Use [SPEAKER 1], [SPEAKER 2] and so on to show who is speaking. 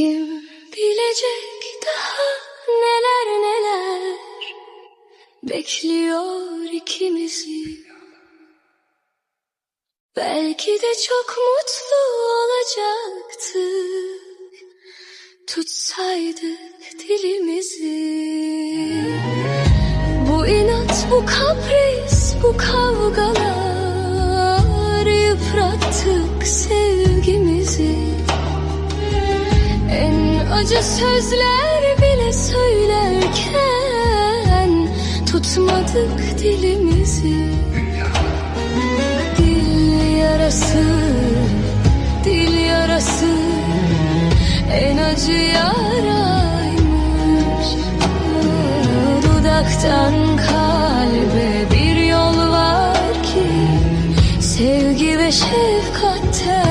[SPEAKER 1] Kim bilecek daha neler neler bekliyor ikimizi. Belki de çok mutlu olacaktık tutsaydık dilimizi. Bu inat, bu kapris, bu kavgalar yıprattık sevgimizi. Acı sözler bile söylerken Tutmadık dilimizi. Dil yarası, dil yarası En acı yaraymış. Dudaktan kalbe bir yol var ki Sevgi ve şefkatten